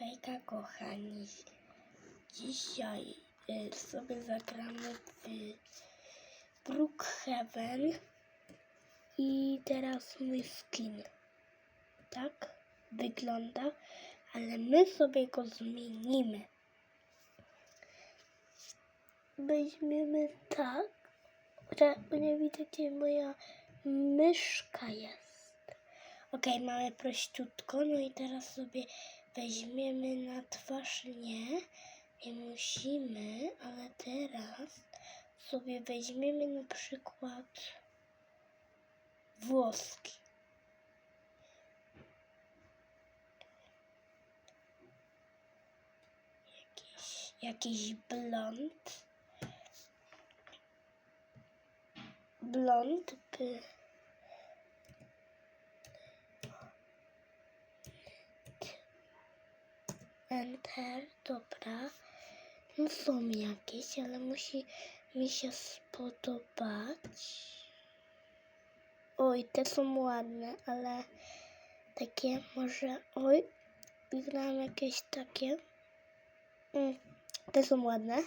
Hejka kochani, dzisiaj y, sobie zagramy w Brookhaven i teraz mój skin, tak wygląda, ale my sobie go zmienimy. Weźmiemy tak, że nie widać gdzie moja myszka jest. Ok, mamy prościutko, no i teraz sobie weźmiemy na twarz nie, nie musimy, ale teraz sobie weźmiemy na przykład włoski. Jakiś, jakiś blond. Blond by... Enter, dobra. No są jakieś, ale musi mi się spodobać. Oj, te są ładne, ale takie może... Oj, wygrałam jakieś takie. Mm, te są ładne.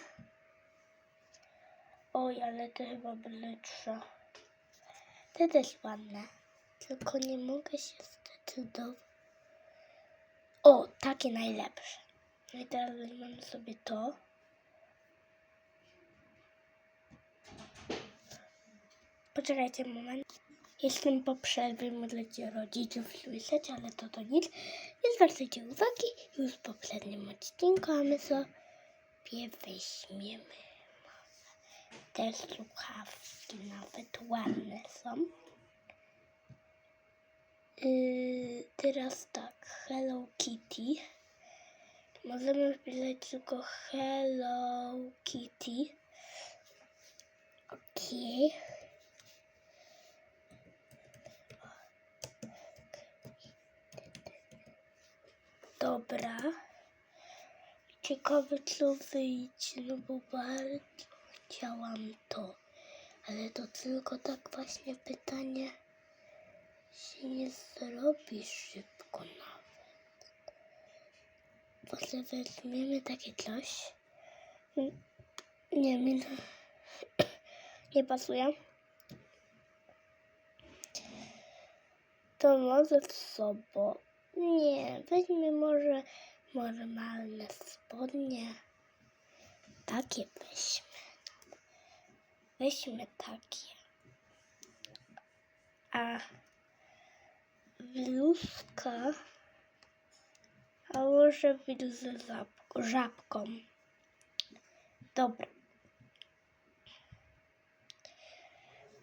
Oj, ale te chyba brzydsze. Te też ładne. Tylko nie mogę się zdecydować. O, takie najlepsze. No i teraz weźmiemy sobie to. Poczekajcie moment. Jestem po przerwie, możecie rodziców słyszeć, ale to to nic. Nie zwracajcie uwagi, już w poprzednim odcinku, a my sobie weźmiemy. Te słuchawki nawet ładne są. Yy, teraz tak, Hello Kitty. Możemy wpisać tylko Hello Kitty. Okej. Dobra. Ciekawe co wyjdzie, no bo bardzo chciałam to. Ale to tylko tak właśnie pytanie się nie zrobi szybko nawet. Może weźmiemy takie coś. Nie, mi to nie pasuje. To może w sobą. Nie, weźmy może normalne spodnie. Takie weźmy. Weźmy takie. A bluzka, a może bluzę żab- żabką. Dobra.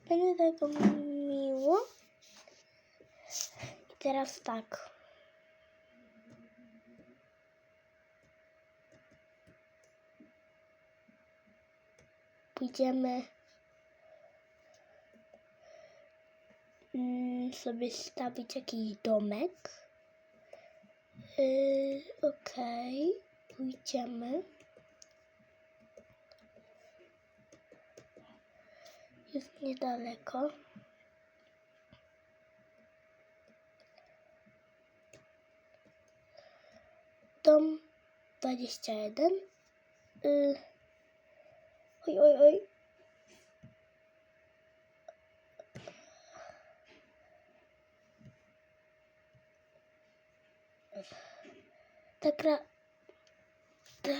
Będę tego miło. I teraz tak. Pójdziemy sobie stawić jakiś domek. Yy, Okej, pójdziemy. Jest niedaleko. Dom 21. Yy. Oj, oj, oj. Ta gra... Ta,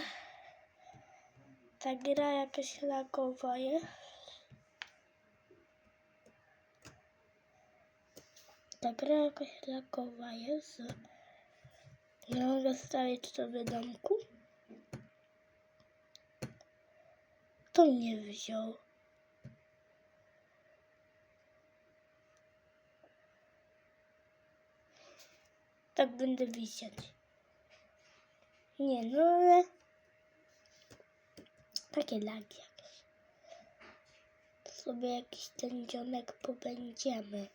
ta gra jakaś lagowa jest. Ta gra jakaś lagowa jest. Nie mogę stawić sobie domku. Kto mnie wziął? Tak będę wisieć. Nie, no ale... Takie lagi jakieś. Sobie jakiś ten dzionek pobędziemy.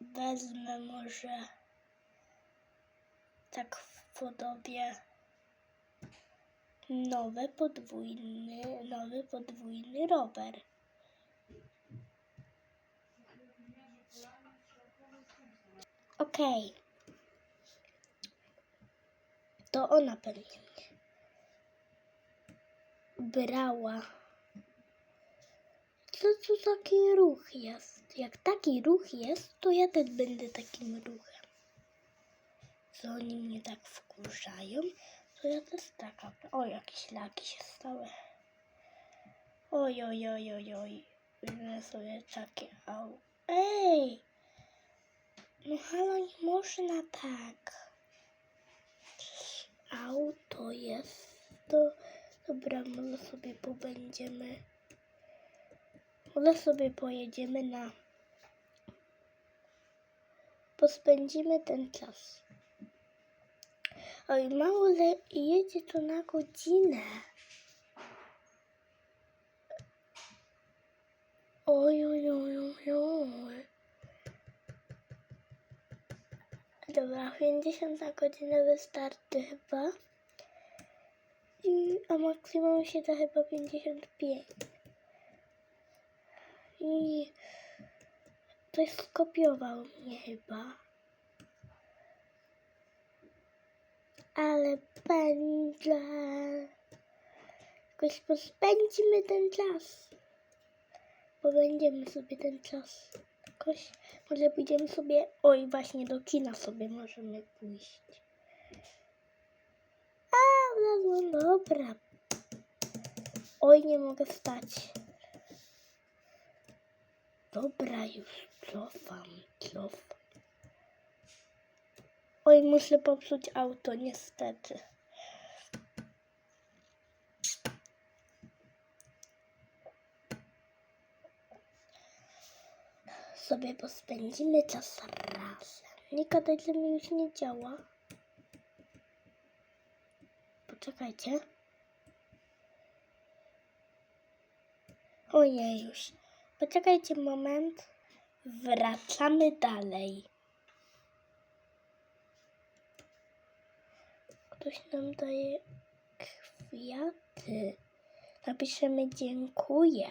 Wezmę może tak w podobie nowy podwójny, nowy podwójny rower. Okej. To ona pewnie mnie brała. Co to taki ruch jest? Jak taki ruch jest, to ja też będę takim ruchem. Co oni mnie tak wkurzają, to ja też taka. O, jakieś laki się stały. Oj, oj, oj, oj, oj. Wezmę sobie takie au. Ej! No halo, nie można tak. Auto jest. To dobra, może sobie pobędziemy. Może sobie pojedziemy na. Pospędzimy ten czas. Oj, mało le... jedzie to na godzinę. Oj, oj, oj, oj, oj. Dobra, 50 na godzinę wystarczy chyba. I, a maksimum się da chyba 55. I ktoś skopiował mnie chyba. Ale pędzę. Jakoś pospędzimy ten czas. Pobędziemy sobie ten czas. Jakoś może pójdziemy sobie. Oj, właśnie do kina sobie możemy pójść. A, wlazłam, dobra. Oj, nie mogę wstać. Dobra, już cofam, cofam. Oj, muszę popsuć auto, niestety. Sobie pospędzimy czas razem. Nie gadaj, że mi już nie działa. Poczekajcie. Ojej, już. Poczekajcie moment. Wracamy dalej. Ktoś nam daje kwiaty. Napiszemy dziękuję.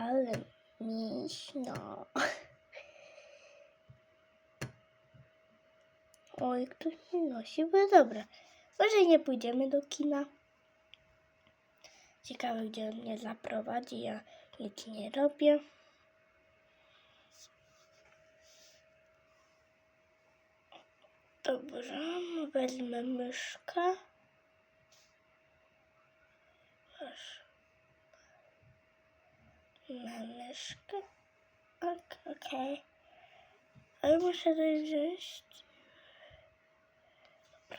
Ale miśno. Oj, ktoś nie nosi, bo dobra. Może nie pójdziemy do kina. Ciekawe, gdzie mnie zaprowadzi. Ja nic nie robię. Dobra, wezmę myszkę. Mam myszkę. Ok, Okej. Ale muszę coś wziąć. Dobra.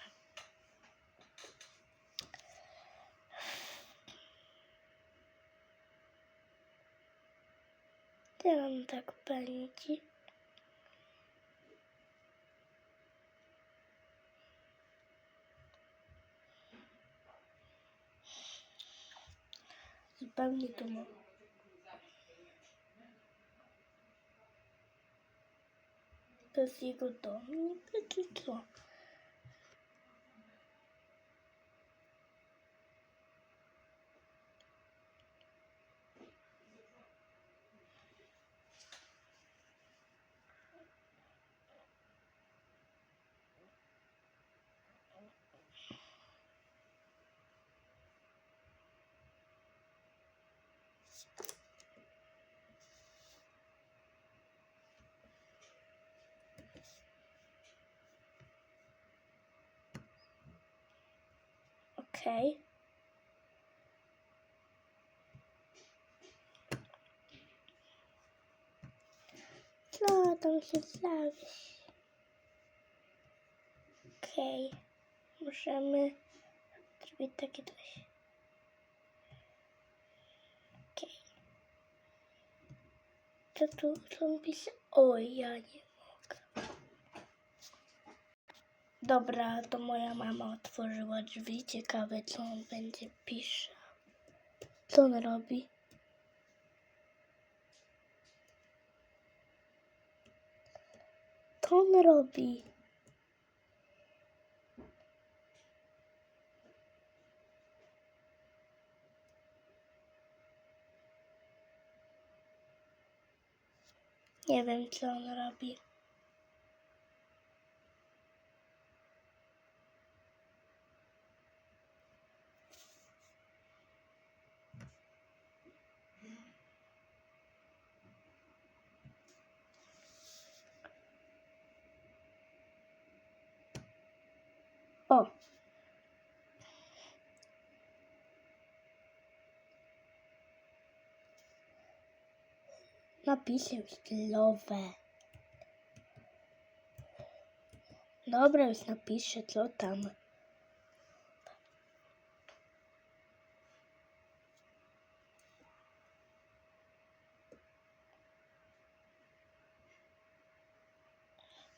Gdzie on tak pędzi? Zupełnie to mam. To jest jego dom, niby czy co? Okej. Tam się stawić? Okej. Możemy zrobić takie coś. Okej. Co tu są pisy? Oj, ja nie Dobra, to moja mama otworzyła drzwi. Ciekawe, co on będzie pisze. Co on robi? Co on robi? Nie wiem, co on robi. O! Napiszę stylowe. Dobra, już napiszę, co tam.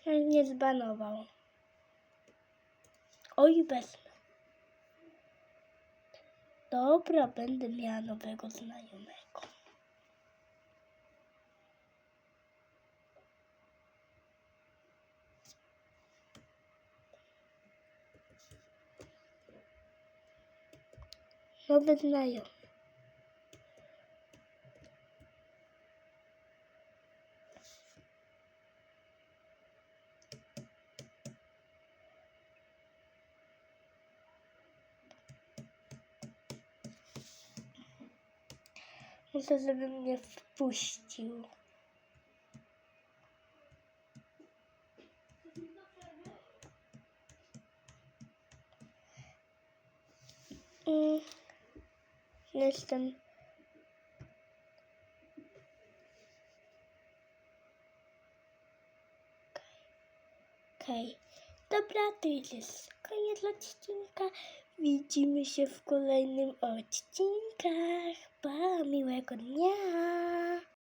Ja nie zbanował. Oj, wezmę. Dobra, będę miała nowego znajomego. Nowy znajomy. Muszę, żeby mnie wpuścił. Mm. Jestem. Okej. Dobra, to jest koniec odcinka. Widzimy się w kolejnym odcinkach. Pa, miłego dnia.